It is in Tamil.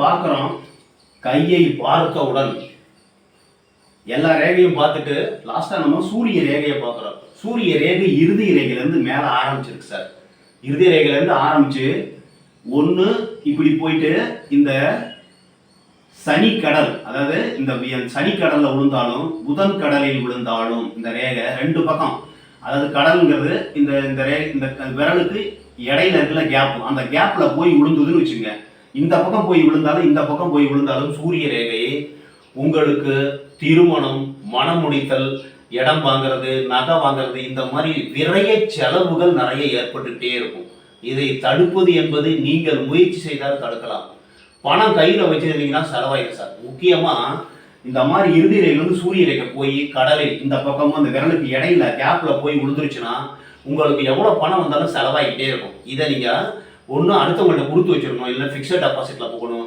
பார்க்குறோம் கையை பார்த்தவுடன் எல்லா ரேகையும் பார்த்துட்டு லாஸ்ட்டாக நம்ம சூரிய ரேகையை பார்க்குறோம். சூரிய ரேகை இறுதி ரேகையிலேருந்து மேலே ஆரம்பிச்சிருக்கு சார் இறுதி ரேகையிலேருந்து ஆரம்பித்து ஒன்று இப்படி போயிட்டு இந்த சனிக்கடல் அதாவது இந்த சனிக்கடலில் விழுந்தாலும் புதன் கடலில் விழுந்தாலும் இந்த ரேகை ரெண்டு பக்கம். அதாவது கடலுங்கிறது இந்த இந்த ரே இந்த விரலுக்கு இடையில இருக்கிற கேப் அந்த கேப்பில் போய் விழுந்ததுன்னு வச்சுங்க இந்த பக்கம் போய் விழுந்தாலும் இந்த பக்கம் போய் விழுந்தாலும் சூரிய ரேகை உங்களுக்கு திருமணம் மனம் முடித்தல் இடம் வாங்குறது நகை வாங்குறது இந்த மாதிரி விரைய செலவுகள் நிறைய ஏற்பட்டுக்கிட்டே இருக்கும். இதை தடுப்பது என்பது நீங்கள் முயற்சி செய்தால் தடுக்கலாம். பணம் கையில் வச்சிருந்தீங்கன்னா செலவாயிடும் சார். முக்கியமாக இந்த மாதிரி இறுதி ரேகை சூரிய ரேகை போய் கடலில் இந்த பக்கமும் அந்த விரலுக்கு இடையில கேப்பில் போய் விழுந்துருச்சுன்னா உங்களுக்கு எவ்வளோ பணம் வந்தாலும் செலவாகிக்கிட்டே இருக்கும். இதை நீங்கள் ஒன்று அடுத்தவங்கள்ட்ட கொடுத்து வச்சிடணும் இல்லை ஃபிக்ஸட் டெபாசிட்டில் போகணும்.